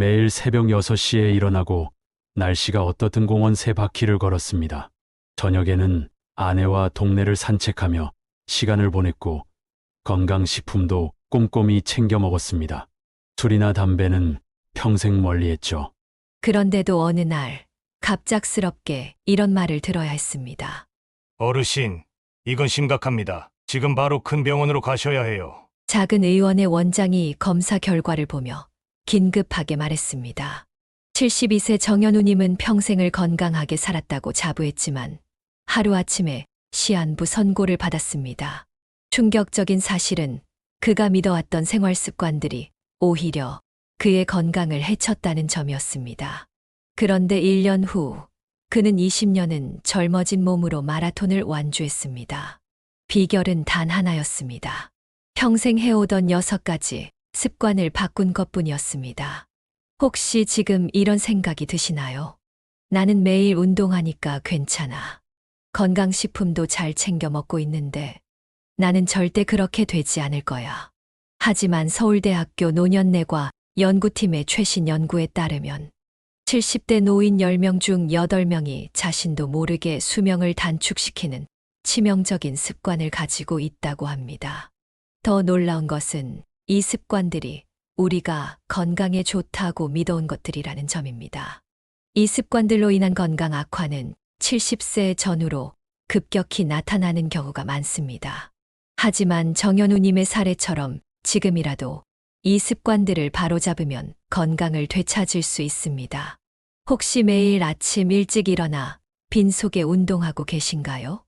매일 새벽 6시에 일어나고 날씨가 어떻든 공원 세 바퀴를 걸었습니다. 저녁에는 아내와 동네를 산책하며 시간을 보냈고 건강식품도 꼼꼼히 챙겨 먹었습니다. 술이나 담배는 평생 멀리했죠. 그런데도 어느 날 갑작스럽게 이런 말을 들어야 했습니다. 어르신, 이건 심각합니다. 지금 바로 큰 병원으로 가셔야 해요. 작은 의원의 원장이 검사 결과를 보며 긴급하게 말했습니다. 72세 정현우님은 평생을 건강하게 살았다고 자부했지만 하루아침에 시한부 선고를 받았습니다. 충격적인 사실은 그가 믿어왔던 생활 습관들이 오히려 그의 건강을 해쳤다는 점이었습니다. 그런데 1년 후 그는 20년은 젊어진 몸으로 마라톤을 완주했습니다. 비결은 단 하나였습니다. 평생 해오던 여섯 가지 습관을 바꾼 것 뿐이었습니다. 혹시 지금 이런 생각이 드시나요? 나는 매일 운동하니까 괜찮아. 건강식품도 잘 챙겨 먹고 있는데 나는 절대 그렇게 되지 않을 거야. 하지만 서울대학교 노년내과 연구팀의 최신 연구에 따르면 70대 노인 10명 중 8명이 자신도 모르게 수명을 단축시키는 치명적인 습관을 가지고 있다고 합니다. 더 놀라운 것은 이 습관들이 우리가 건강에 좋다고 믿어온 것들이라는 점입니다. 이 습관들로 인한 건강 악화는 70세 전후로 급격히 나타나는 경우가 많습니다. 하지만 정현우님의 사례처럼 지금이라도 이 습관들을 바로잡으면 건강을 되찾을 수 있습니다. 혹시 매일 아침 일찍 일어나 빈속에 운동하고 계신가요?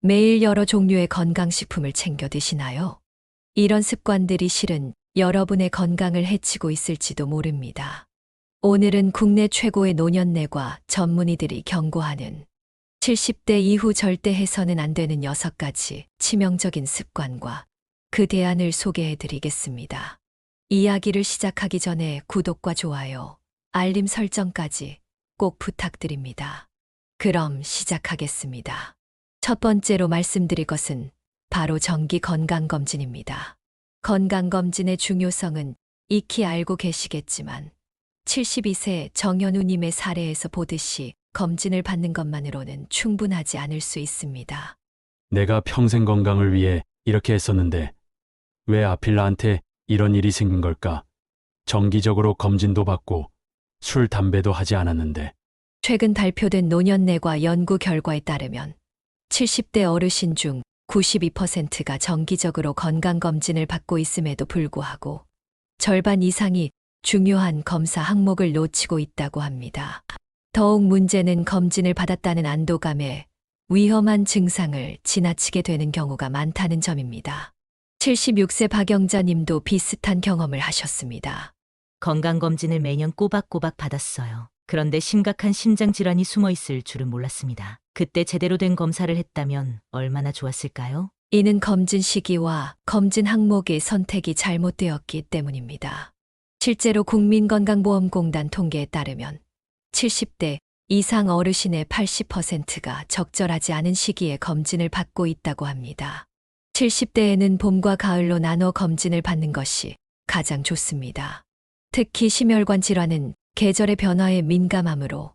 매일 여러 종류의 건강식품을 챙겨 드시나요? 이런 습관들이 실은 여러분의 건강을 해치고 있을지도 모릅니다. 오늘은 국내 최고의 노년내과 전문의들이 경고하는 70대 이후 절대 해서는 안 되는 여섯 가지 치명적인 습관과 그 대안을 소개해 드리겠습니다. 이야기를 시작하기 전에 구독과 좋아요, 알림 설정까지 꼭 부탁드립니다. 그럼 시작하겠습니다. 첫 번째로 말씀드릴 것은 바로 정기 건강검진입니다. 건강검진의 중요성은 익히 알고 계시겠지만 72세 정현우님의 사례에서 보듯이 검진을 받는 것만으로는 충분하지 않을 수 있습니다. 내가 평생 건강을 위해 이렇게 했었는데 왜 하필 나한테 이런 일이 생긴 걸까? 정기적으로 검진도 받고 술, 담배도 하지 않았는데 최근 발표된 노년내과 연구 결과에 따르면 70대 어르신 중 92%가 정기적으로 건강검진을 받고 있음에도 불구하고 절반 이상이 중요한 검사 항목을 놓치고 있다고 합니다. 더욱 문제는 검진을 받았다는 안도감에 위험한 증상을 지나치게 되는 경우가 많다는 점입니다. 76세 박영자 님도 비슷한 경험을 하셨습니다. 건강검진을 매년 꼬박꼬박 받았어요. 그런데 심각한 심장 질환이 숨어 있을 줄은 몰랐습니다. 그때 제대로 된 검사를 했다면 얼마나 좋았을까요? 이는 검진 시기와 검진 항목의 선택이 잘못되었기 때문입니다. 실제로 국민건강보험공단 통계에 따르면 70대 이상 어르신의 80%가 적절하지 않은 시기에 검진을 받고 있다고 합니다. 70대에는 봄과 가을로 나눠 검진을 받는 것이 가장 좋습니다. 특히 심혈관 질환은 계절의 변화에 민감하므로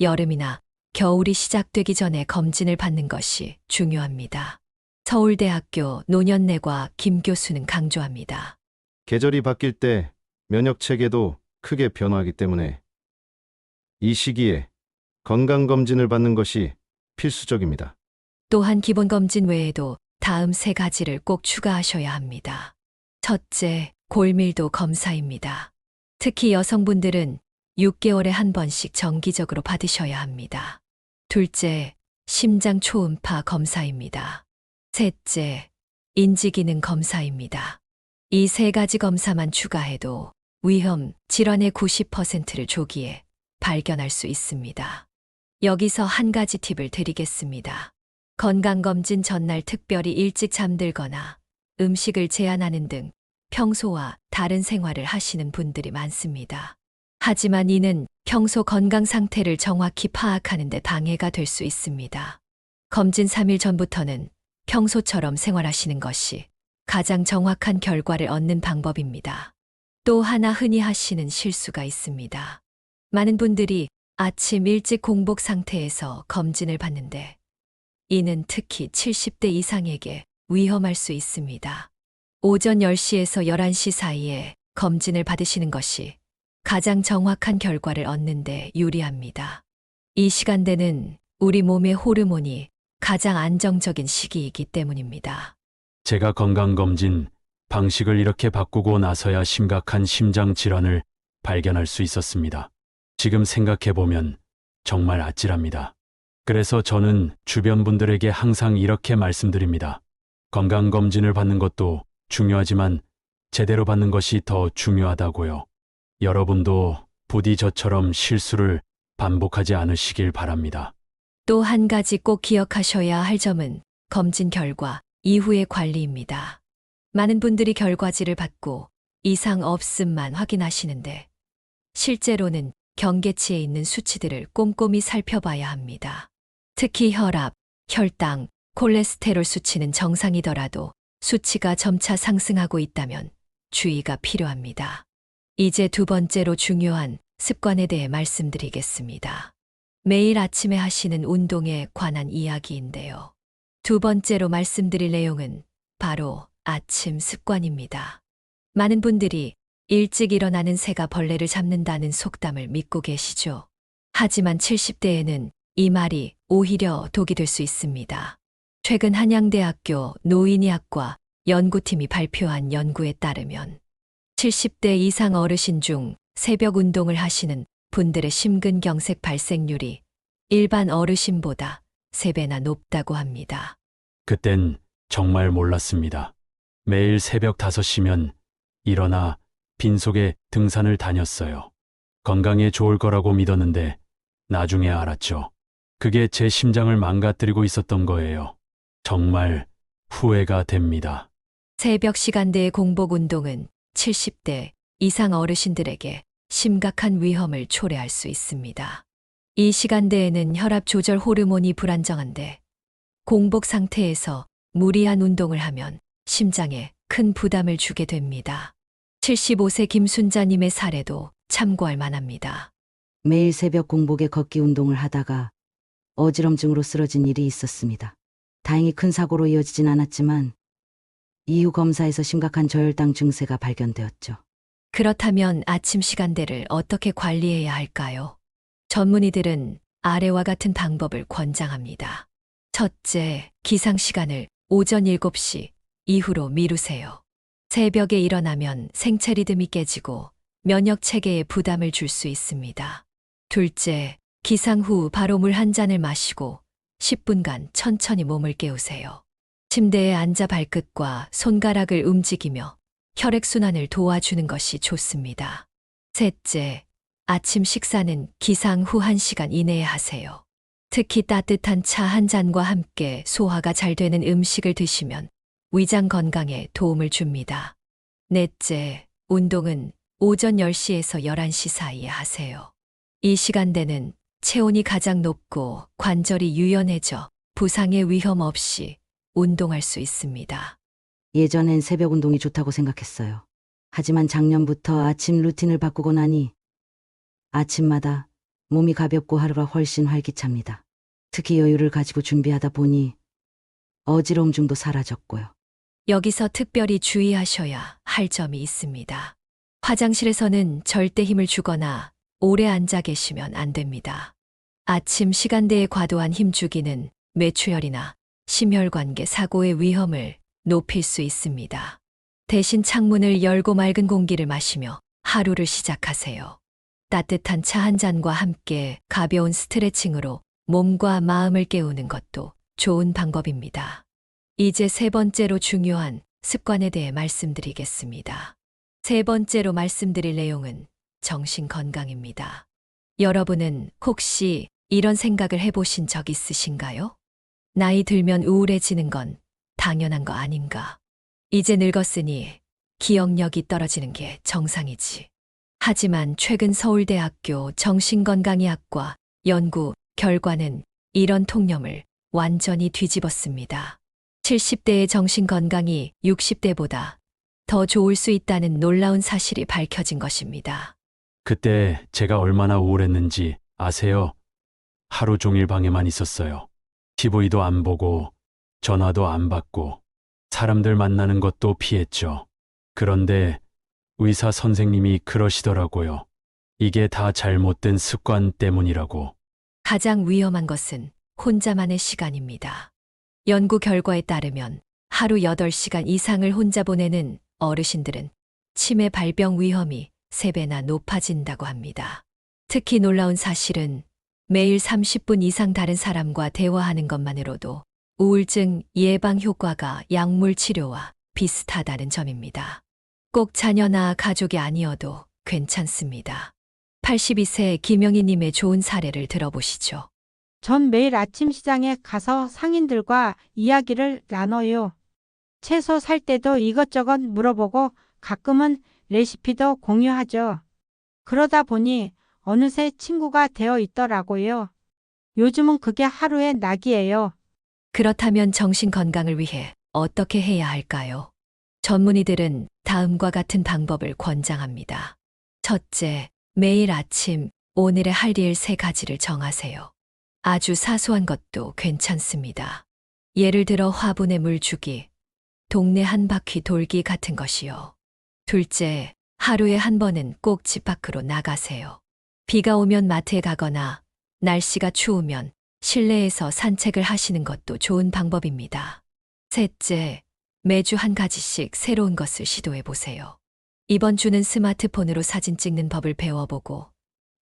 여름이나 겨울이 시작되기 전에 검진을 받는 것이 중요합니다. 서울대학교 노년내과 김 교수는 강조합니다. 계절이 바뀔 때 면역 체계도 크게 변화하기 때문에 이 시기에 건강검진을 받는 것이 필수적입니다. 또한 기본 검진 외에도 다음 세 가지를 꼭 추가하셔야 합니다. 첫째, 골밀도 검사입니다. 특히 여성분들은 6개월에 한 번씩 정기적으로 받으셔야 합니다. 둘째, 심장 초음파 검사입니다. 셋째, 인지기능 검사입니다. 이 세 가지 검사만 추가해도 위험, 질환의 90%를 조기에 발견할 수 있습니다. 여기서 한 가지 팁을 드리겠습니다. 건강검진 전날 특별히 일찍 잠들거나 음식을 제한하는 등 평소와 다른 생활을 하시는 분들이 많습니다. 하지만 이는 평소 건강 상태를 정확히 파악하는 데 방해가 될 수 있습니다. 검진 3일 전부터는 평소처럼 생활하시는 것이 가장 정확한 결과를 얻는 방법입니다. 또 하나 흔히 하시는 실수가 있습니다. 많은 분들이 아침 일찍 공복 상태에서 검진을 받는데 이는 특히 70대 이상에게 위험할 수 있습니다. 오전 10시에서 11시 사이에 검진을 받으시는 것이 가장 정확한 결과를 얻는데 유리합니다. 이 시간대는 우리 몸의 호르몬이 가장 안정적인 시기이기 때문입니다. 제가 건강검진 방식을 이렇게 바꾸고 나서야 심각한 심장 질환을 발견할 수 있었습니다. 지금 생각해보면 정말 아찔합니다. 그래서 저는 주변 분들에게 항상 이렇게 말씀드립니다. 건강검진을 받는 것도 중요하지만 제대로 받는 것이 더 중요하다고요. 여러분도 부디 저처럼 실수를 반복하지 않으시길 바랍니다. 또 한 가지 꼭 기억하셔야 할 점은 검진 결과 이후의 관리입니다. 많은 분들이 결과지를 받고 이상 없음만 확인하시는데 실제로는 경계치에 있는 수치들을 꼼꼼히 살펴봐야 합니다. 특히 혈압, 혈당, 콜레스테롤 수치는 정상이더라도 수치가 점차 상승하고 있다면 주의가 필요합니다. 이제 두 번째로 중요한 습관에 대해 말씀드리겠습니다. 매일 아침에 하시는 운동에 관한 이야기인데요. 두 번째로 말씀드릴 내용은 바로 아침 습관입니다. 많은 분들이 일찍 일어나는 새가 벌레를 잡는다는 속담을 믿고 계시죠. 하지만 70대에는 이 말이 오히려 독이 될 수 있습니다. 최근 한양대학교 노인의학과 연구팀이 발표한 연구에 따르면 70대 이상 어르신 중 새벽 운동을 하시는 분들의 심근경색 발생률이 일반 어르신보다 3배나 높다고 합니다. 그땐 정말 몰랐습니다. 매일 새벽 5시면 일어나 빈속에 등산을 다녔어요. 건강에 좋을 거라고 믿었는데 나중에 알았죠. 그게 제 심장을 망가뜨리고 있었던 거예요. 정말 후회가 됩니다. 새벽 시간대의 공복 운동은 70대 이상 어르신들에게 심각한 위험을 초래할 수 있습니다. 이 시간대에는 혈압 조절 호르몬이 불안정한데 공복 상태에서 무리한 운동을 하면 심장에 큰 부담을 주게 됩니다. 75세 김순자님의 사례도 참고할 만합니다. 매일 새벽 공복에 걷기 운동을 하다가 어지럼증으로 쓰러진 일이 있었습니다. 다행히 큰 사고로 이어지진 않았지만 이후 검사에서 심각한 저혈당 증세가 발견되었죠. 그렇다면 아침 시간대를 어떻게 관리해야 할까요? 전문의들은 아래와 같은 방법을 권장합니다. 첫째, 기상 시간을 오전 7시 이후로 미루세요. 새벽에 일어나면 생체 리듬이 깨지고 면역 체계에 부담을 줄 수 있습니다. 둘째, 기상 후 바로 물 한 잔을 마시고 10분간 천천히 몸을 깨우세요. 침대에 앉아 발끝과 손가락을 움직이며 혈액순환을 도와주는 것이 좋습니다. 셋째, 아침 식사는 기상 후 1시간 이내에 하세요. 특히 따뜻한 차 한 잔과 함께 소화가 잘 되는 음식을 드시면 위장 건강에 도움을 줍니다. 넷째, 운동은 오전 10시에서 11시 사이에 하세요. 이 시간대는 체온이 가장 높고 관절이 유연해져 부상의 위험 없이 운동할 수 있습니다. 예전엔 새벽 운동이 좋다고 생각했어요. 하지만 작년부터 아침 루틴을 바꾸고 나니 아침마다 몸이 가볍고 하루가 훨씬 활기찹니다. 특히 여유를 가지고 준비하다 보니 어지러움증도 사라졌고요. 여기서 특별히 주의하셔야 할 점이 있습니다. 화장실에서는 절대 힘을 주거나 오래 앉아 계시면 안 됩니다. 아침 시간대에 과도한 힘 주기는 뇌출혈이나 심혈관계 사고의 위험을 높일 수 있습니다. 대신 창문을 열고 맑은 공기를 마시며 하루를 시작하세요. 따뜻한 차 한 잔과 함께 가벼운 스트레칭으로 몸과 마음을 깨우는 것도 좋은 방법입니다. 이제 세 번째로 중요한 습관에 대해 말씀드리겠습니다. 세 번째로 말씀드릴 내용은 정신 건강입니다. 여러분은 혹시 이런 생각을 해보신 적 있으신가요? 나이 들면 우울해지는 건 당연한 거 아닌가? 이제 늙었으니 기억력이 떨어지는 게 정상이지. 하지만 최근 서울대학교 정신건강의학과 연구 결과는 이런 통념을 완전히 뒤집었습니다. 70대의 정신건강이 60대보다 더 좋을 수 있다는 놀라운 사실이 밝혀진 것입니다. 그때 제가 얼마나 우울했는지 아세요? 하루 종일 방에만 있었어요. TV도 안 보고, 전화도 안 받고, 사람들 만나는 것도 피했죠. 그런데 의사 선생님이 그러시더라고요. 이게 다 잘못된 습관 때문이라고. 가장 위험한 것은 혼자만의 시간입니다. 연구 결과에 따르면 하루 8시간 이상을 혼자 보내는 어르신들은 치매 발병 위험이 3배나 높아진다고 합니다. 특히 놀라운 사실은 매일 30분 이상 다른 사람과 대화하는 것만으로도 우울증 예방 효과가 약물 치료와 비슷하다는 점입니다. 꼭 자녀나 가족이 아니어도 괜찮습니다. 82세 김영희님의 좋은 사례를 들어보시죠. 전 매일 아침 시장에 가서 상인들과 이야기를 나눠요. 채소 살 때도 이것저것 물어보고 가끔은 레시피도 공유하죠. 그러다 보니 어느새 친구가 되어 있더라고요. 요즘은 그게 하루의 낙이에요. 그렇다면 정신 건강을 위해 어떻게 해야 할까요? 전문의들은 다음과 같은 방법을 권장합니다. 첫째, 매일 아침 오늘의 할 일 세 가지를 정하세요. 아주 사소한 것도 괜찮습니다. 예를 들어 화분에 물 주기, 동네 한 바퀴 돌기 같은 것이요. 둘째, 하루에 한 번은 꼭 집 밖으로 나가세요. 비가 오면 마트에 가거나 날씨가 추우면 실내에서 산책을 하시는 것도 좋은 방법입니다. 셋째, 매주 한 가지씩 새로운 것을 시도해 보세요. 이번 주는 스마트폰으로 사진 찍는 법을 배워보고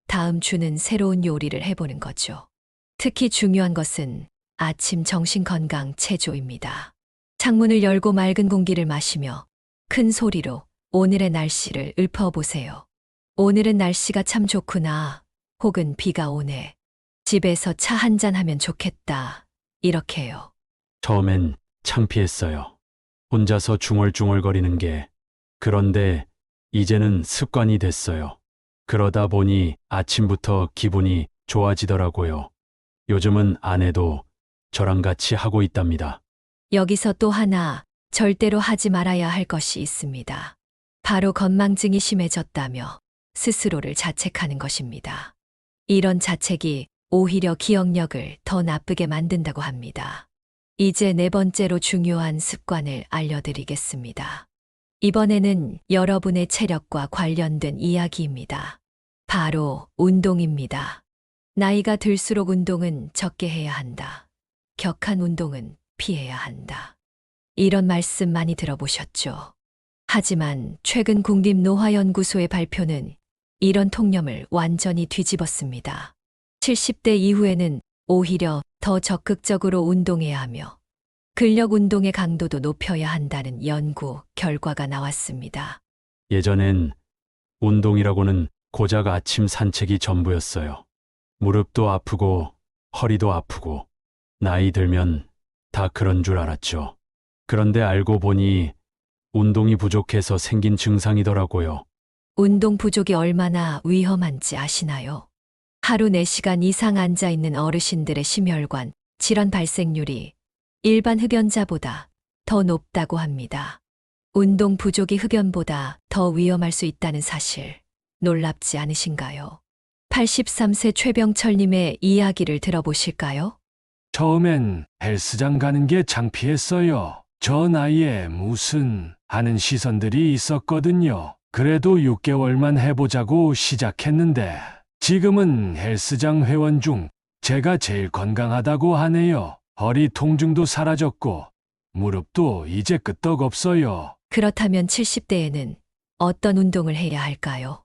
다음 주는 새로운 요리를 해보는 거죠. 특히 중요한 것은 아침 정신 건강 체조입니다. 창문을 열고 맑은 공기를 마시며 큰 소리로 오늘의 날씨를 읊어보세요. 오늘은 날씨가 참 좋구나. 혹은 비가 오네. 집에서 차 한잔 하면 좋겠다. 이렇게요. 처음엔 창피했어요. 혼자서 중얼중얼거리는 게. 그런데 이제는 습관이 됐어요. 그러다 보니 아침부터 기분이 좋아지더라고요. 요즘은 아내도 저랑 같이 하고 있답니다. 여기서 또 하나 절대로 하지 말아야 할 것이 있습니다. 바로 건망증이 심해졌다며 스스로를 자책하는 것입니다. 이런 자책이 오히려 기억력을 더 나쁘게 만든다고 합니다. 이제 네 번째로 중요한 습관을 알려드리겠습니다. 이번에는 여러분의 체력과 관련된 이야기입니다. 바로 운동입니다. 나이가 들수록 운동은 적게 해야 한다. 격한 운동은 피해야 한다. 이런 말씀 많이 들어보셨죠? 하지만 최근 국립노화연구소의 발표는 이런 통념을 완전히 뒤집었습니다. 70대 이후에는 오히려 더 적극적으로 운동해야 하며 근력 운동의 강도도 높여야 한다는 연구 결과가 나왔습니다. 예전엔 운동이라고는 고작 아침 산책이 전부였어요. 무릎도 아프고 허리도 아프고 나이 들면 다 그런 줄 알았죠. 그런데 알고 보니 운동이 부족해서 생긴 증상이더라고요. 운동 부족이 얼마나 위험한지 아시나요? 하루 4시간 이상 앉아 있는 어르신들의 심혈관 질환 발생률이 일반 흡연자보다 더 높다고 합니다. 운동 부족이 흡연보다 더 위험할 수 있다는 사실 놀랍지 않으신가요? 83세 최병철님의 이야기를 들어보실까요? 처음엔 헬스장 가는 게 창피했어요. 저 나이에 무슨 하는 시선들이 있었거든요. 그래도 6개월만 해보자고 시작했는데 지금은 헬스장 회원 중 제가 제일 건강하다고 하네요. 허리 통증도 사라졌고 무릎도 이제 끄떡없어요. 그렇다면 70대에는 어떤 운동을 해야 할까요?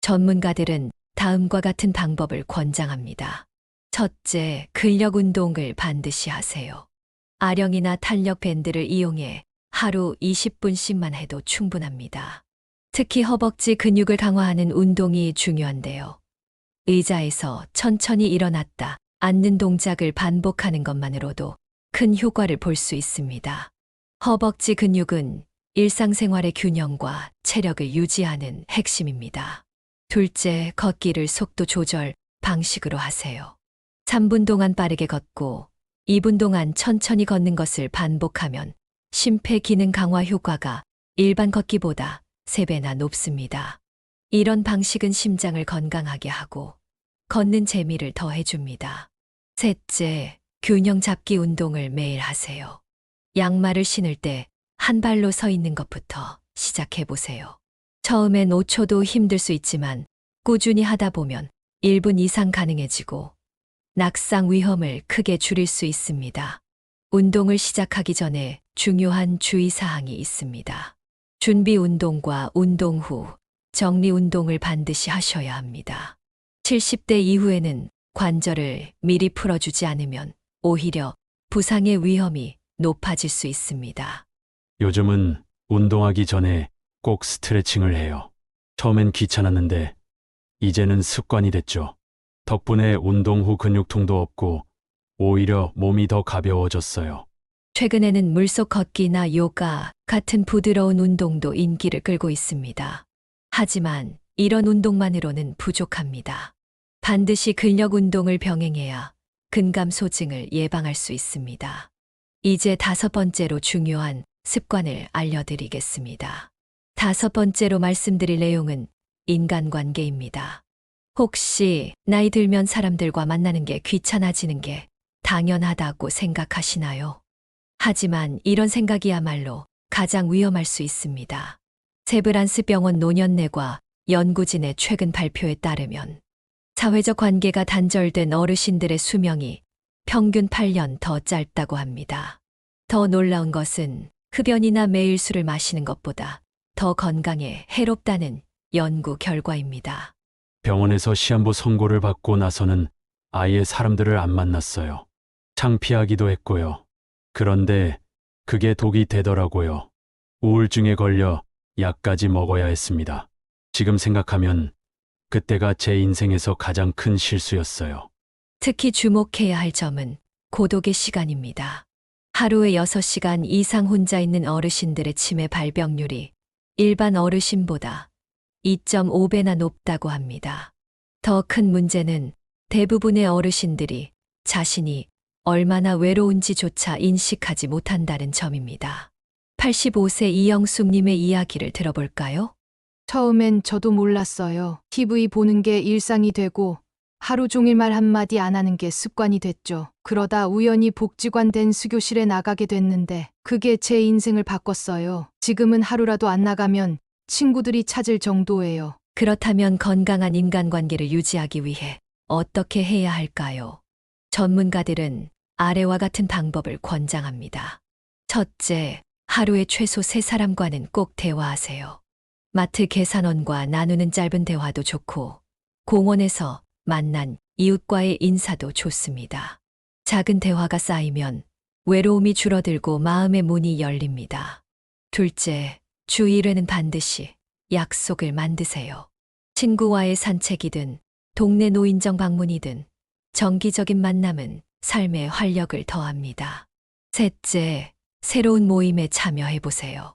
전문가들은 다음과 같은 방법을 권장합니다. 첫째, 근력 운동을 반드시 하세요. 아령이나 탄력 밴드를 이용해 하루 20분씩만 해도 충분합니다. 특히 허벅지 근육을 강화하는 운동이 중요한데요. 의자에서 천천히 일어났다 앉는 동작을 반복하는 것만으로도 큰 효과를 볼 수 있습니다. 허벅지 근육은 일상생활의 균형과 체력을 유지하는 핵심입니다. 둘째, 걷기를 속도 조절 방식으로 하세요. 3분 동안 빠르게 걷고 2분 동안 천천히 걷는 것을 반복하면 심폐 기능 강화 효과가 일반 걷기보다 3배나 높습니다. 이런 방식은 심장을 건강하게 하고 걷는 재미를 더해줍니다. 셋째, 균형 잡기 운동을 매일 하세요. 양말을 신을 때 한 발로 서 있는 것부터 시작해 보세요. 처음엔 5초도 힘들 수 있지만 꾸준히 하다 보면 1분 이상 가능해지고 낙상 위험을 크게 줄일 수 있습니다. 운동을 시작하기 전에 중요한 주의사항이 있습니다. 준비 운동과 운동 후 정리 운동을 반드시 하셔야 합니다. 70대 이후에는 관절을 미리 풀어주지 않으면 오히려 부상의 위험이 높아질 수 있습니다. 요즘은 운동하기 전에 꼭 스트레칭을 해요. 처음엔 귀찮았는데 이제는 습관이 됐죠. 덕분에 운동 후 근육통도 없고 오히려 몸이 더 가벼워졌어요. 최근에는 물속 걷기나 요가 같은 부드러운 운동도 인기를 끌고 있습니다. 하지만 이런 운동만으로는 부족합니다. 반드시 근력 운동을 병행해야 근감 소증을 예방할 수 있습니다. 이제 다섯 번째로 중요한 습관을 알려드리겠습니다. 다섯 번째로 말씀드릴 내용은 인간관계입니다. 혹시 나이 들면 사람들과 만나는 게 귀찮아지는 게 당연하다고 생각하시나요? 하지만 이런 생각이야말로 가장 위험할 수 있습니다. 세브란스 병원 노년내과 연구진의 최근 발표에 따르면 사회적 관계가 단절된 어르신들의 수명이 평균 8년 더 짧다고 합니다. 더 놀라운 것은 흡연이나 매일 술을 마시는 것보다 더 건강에 해롭다는 연구 결과입니다. 병원에서 시한부 선고를 받고 나서는 아예 사람들을 안 만났어요. 창피하기도 했고요. 그런데 그게 독이 되더라고요. 우울증에 걸려 약까지 먹어야 했습니다. 지금 생각하면 그때가 제 인생에서 가장 큰 실수였어요. 특히 주목해야 할 점은 고독의 시간입니다. 하루에 6시간 이상 혼자 있는 어르신들의 치매 발병률이 일반 어르신보다 2.5배나 높다고 합니다. 더 큰 문제는 대부분의 어르신들이 자신이 얼마나 외로운지조차 인식하지 못한다는 점입니다. 85세 이영숙님의 이야기를 들어볼까요? 처음엔 저도 몰랐어요. TV 보는 게 일상이 되고 하루 종일 말 한마디 안 하는 게 습관이 됐죠. 그러다 우연히 복지관 된 수교실에 나가게 됐는데 그게 제 인생을 바꿨어요. 지금은 하루라도 안 나가면 친구들이 찾을 정도예요. 그렇다면 건강한 인간관계를 유지하기 위해 어떻게 해야 할까요? 전문가들은 아래와 같은 방법을 권장합니다. 첫째, 하루에 최소 세 사람과는 꼭 대화하세요. 마트 계산원과 나누는 짧은 대화도 좋고, 공원에서 만난 이웃과의 인사도 좋습니다. 작은 대화가 쌓이면 외로움이 줄어들고 마음의 문이 열립니다. 둘째, 주 1회는 반드시 약속을 만드세요. 친구와의 산책이든 동네 노인정 방문이든 정기적인 만남은 삶의 활력을 더합니다. 셋째, 새로운 모임에 참여해 보세요.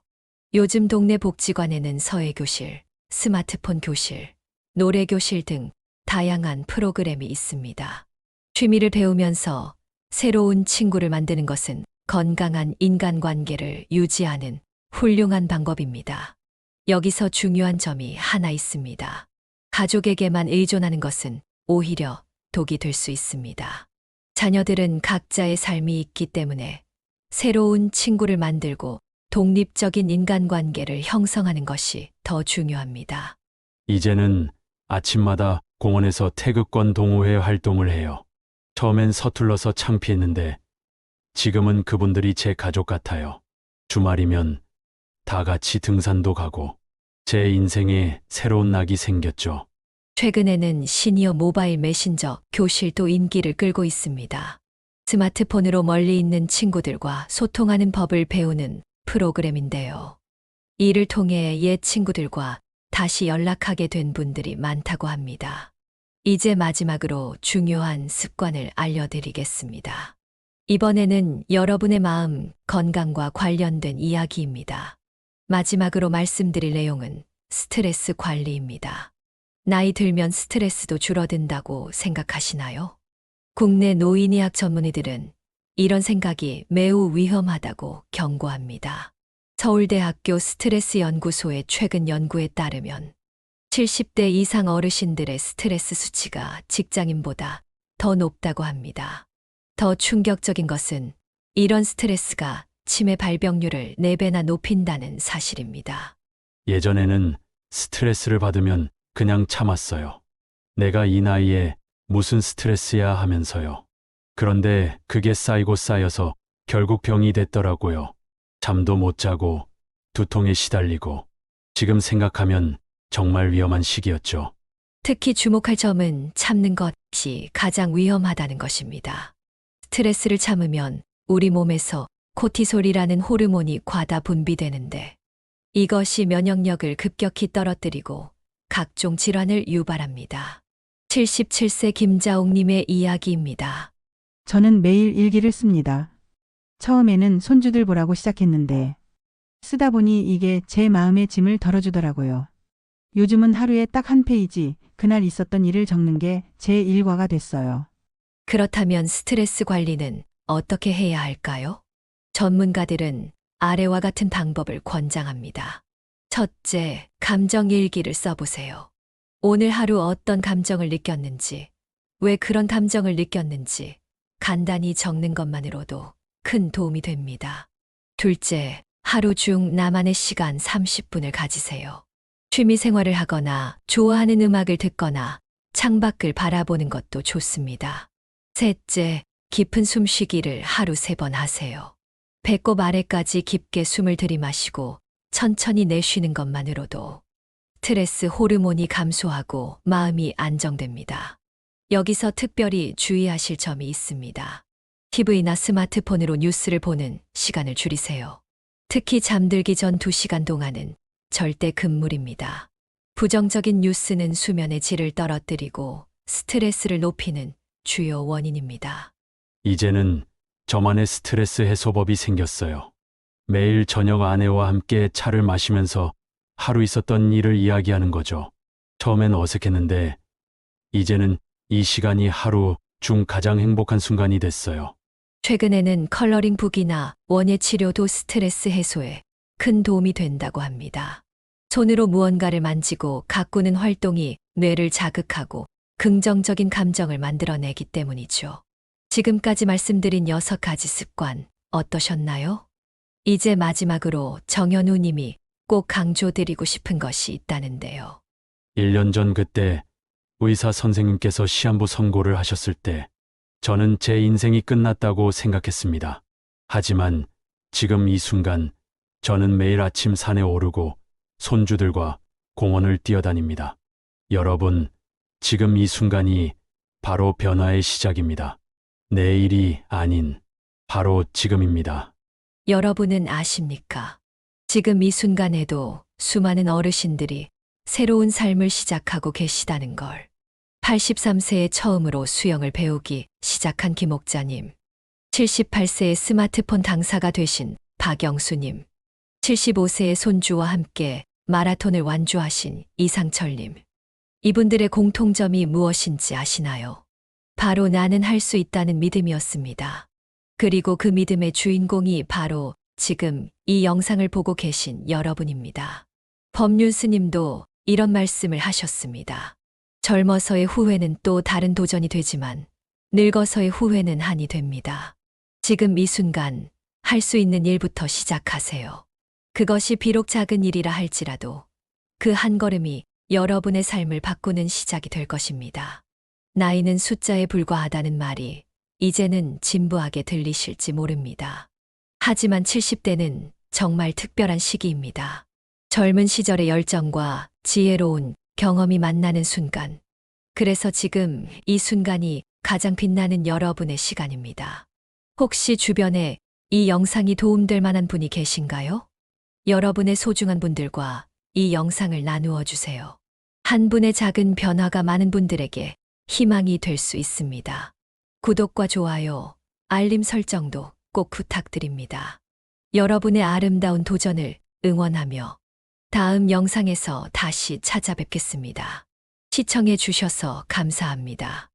요즘 동네 복지관에는 서예 교실, 스마트폰 교실, 노래 교실 등 다양한 프로그램이 있습니다. 취미를 배우면서 새로운 친구를 만드는 것은 건강한 인간관계를 유지하는 훌륭한 방법입니다. 여기서 중요한 점이 하나 있습니다. 가족에게만 의존하는 것은 오히려 독이 될 수 있습니다. 자녀들은 각자의 삶이 있기 때문에 새로운 친구를 만들고 독립적인 인간관계를 형성하는 것이 더 중요합니다. 이제는 아침마다 공원에서 태극권 동호회 활동을 해요. 처음엔 서툴러서 창피했는데 지금은 그분들이 제 가족 같아요. 주말이면 다 같이 등산도 가고 제 인생에 새로운 낙이 생겼죠. 최근에는 시니어 모바일 메신저 교실도 인기를 끌고 있습니다. 스마트폰으로 멀리 있는 친구들과 소통하는 법을 배우는 프로그램인데요. 이를 통해 옛 친구들과 다시 연락하게 된 분들이 많다고 합니다. 이제 마지막으로 중요한 습관을 알려드리겠습니다. 이번에는 여러분의 마음 건강과 관련된 이야기입니다. 마지막으로 말씀드릴 내용은 스트레스 관리입니다. 나이 들면 스트레스도 줄어든다고 생각하시나요? 국내 노인의학 전문의들은 이런 생각이 매우 위험하다고 경고합니다. 서울대학교 스트레스 연구소의 최근 연구에 따르면 70대 이상 어르신들의 스트레스 수치가 직장인보다 더 높다고 합니다. 더 충격적인 것은 이런 스트레스가 치매 발병률을 4배나 높인다는 사실입니다. 예전에는 스트레스를 받으면 그냥 참았어요. 내가 이 나이에 무슨 스트레스야 하면서요. 그런데 그게 쌓이고 쌓여서 결국 병이 됐더라고요. 잠도 못 자고 두통에 시달리고 지금 생각하면 정말 위험한 시기였죠. 특히 주목할 점은 참는 것이 가장 위험하다는 것입니다. 스트레스를 참으면 우리 몸에서 코티솔이라는 호르몬이 과다 분비되는데 이것이 면역력을 급격히 떨어뜨리고 각종 질환을 유발합니다. 77세 김자옥님의 이야기입니다. 저는 매일 일기를 씁니다. 처음에는 손주들 보라고 시작했는데 쓰다 보니 이게 제 마음의 짐을 덜어주더라고요. 요즘은 하루에 딱 한 페이지 그날 있었던 일을 적는 게 제 일과가 됐어요. 그렇다면 스트레스 관리는 어떻게 해야 할까요? 전문가들은 아래와 같은 방법을 권장합니다. 첫째, 감정 일기를 써보세요. 오늘 하루 어떤 감정을 느꼈는지, 왜 그런 감정을 느꼈는지 간단히 적는 것만으로도 큰 도움이 됩니다. 둘째, 하루 중 나만의 시간 30분을 가지세요. 취미 생활을 하거나 좋아하는 음악을 듣거나 창밖을 바라보는 것도 좋습니다. 셋째, 깊은 숨쉬기를 하루 세 번 하세요. 배꼽 아래까지 깊게 숨을 들이마시고 천천히 내쉬는 것만으로도 스트레스 호르몬이 감소하고 마음이 안정됩니다. 여기서 특별히 주의하실 점이 있습니다. TV나 스마트폰으로 뉴스를 보는 시간을 줄이세요. 특히 잠들기 전 2시간 동안은 절대 금물입니다. 부정적인 뉴스는 수면의 질을 떨어뜨리고 스트레스를 높이는 주요 원인입니다. 이제는 저만의 스트레스 해소법이 생겼어요. 매일 저녁 아내와 함께 차를 마시면서 하루 있었던 일을 이야기하는 거죠. 처음엔 어색했는데 이제는 이 시간이 하루 중 가장 행복한 순간이 됐어요. 최근에는 컬러링 북이나 원예 치료도 스트레스 해소에 큰 도움이 된다고 합니다. 손으로 무언가를 만지고 가꾸는 활동이 뇌를 자극하고 긍정적인 감정을 만들어내기 때문이죠. 지금까지 말씀드린 여섯 가지 습관 어떠셨나요? 이제 마지막으로 정현우 님이 꼭 강조드리고 싶은 것이 있다는데요. 1년 전 그때 의사 선생님께서 시한부 선고를 하셨을 때 저는 제 인생이 끝났다고 생각했습니다. 하지만 지금 이 순간 저는 매일 아침 산에 오르고 손주들과 공원을 뛰어다닙니다. 여러분, 지금 이 순간이 바로 변화의 시작입니다. 내일이 아닌 바로 지금입니다. 여러분은 아십니까? 지금 이 순간에도 수많은 어르신들이 새로운 삶을 시작하고 계시다는 걸. 83세에 처음으로 수영을 배우기 시작한 김옥자님. 78세에 스마트폰 당사가 되신 박영수님. 75세의 손주와 함께 마라톤을 완주하신 이상철님. 이분들의 공통점이 무엇인지 아시나요? 바로 나는 할 수 있다는 믿음이었습니다. 그리고 그 믿음의 주인공이 바로 지금 이 영상을 보고 계신 여러분입니다. 법륜 스님도 이런 말씀을 하셨습니다. 젊어서의 후회는 또 다른 도전이 되지만 늙어서의 후회는 한이 됩니다. 지금 이 순간 할 수 있는 일부터 시작하세요. 그것이 비록 작은 일이라 할지라도 그 한 걸음이 여러분의 삶을 바꾸는 시작이 될 것입니다. 나이는 숫자에 불과하다는 말이 이제는 진부하게 들리실지 모릅니다. 하지만 70대는 정말 특별한 시기입니다. 젊은 시절의 열정과 지혜로운 경험이 만나는 순간. 그래서 지금 이 순간이 가장 빛나는 여러분의 시간입니다. 혹시 주변에 이 영상이 도움될 만한 분이 계신가요? 여러분의 소중한 분들과 이 영상을 나누어 주세요. 한 분의 작은 변화가 많은 분들에게 희망이 될 수 있습니다. 구독과 좋아요, 알림 설정도 꼭 부탁드립니다. 여러분의 아름다운 도전을 응원하며 다음 영상에서 다시 찾아뵙겠습니다. 시청해 주셔서 감사합니다.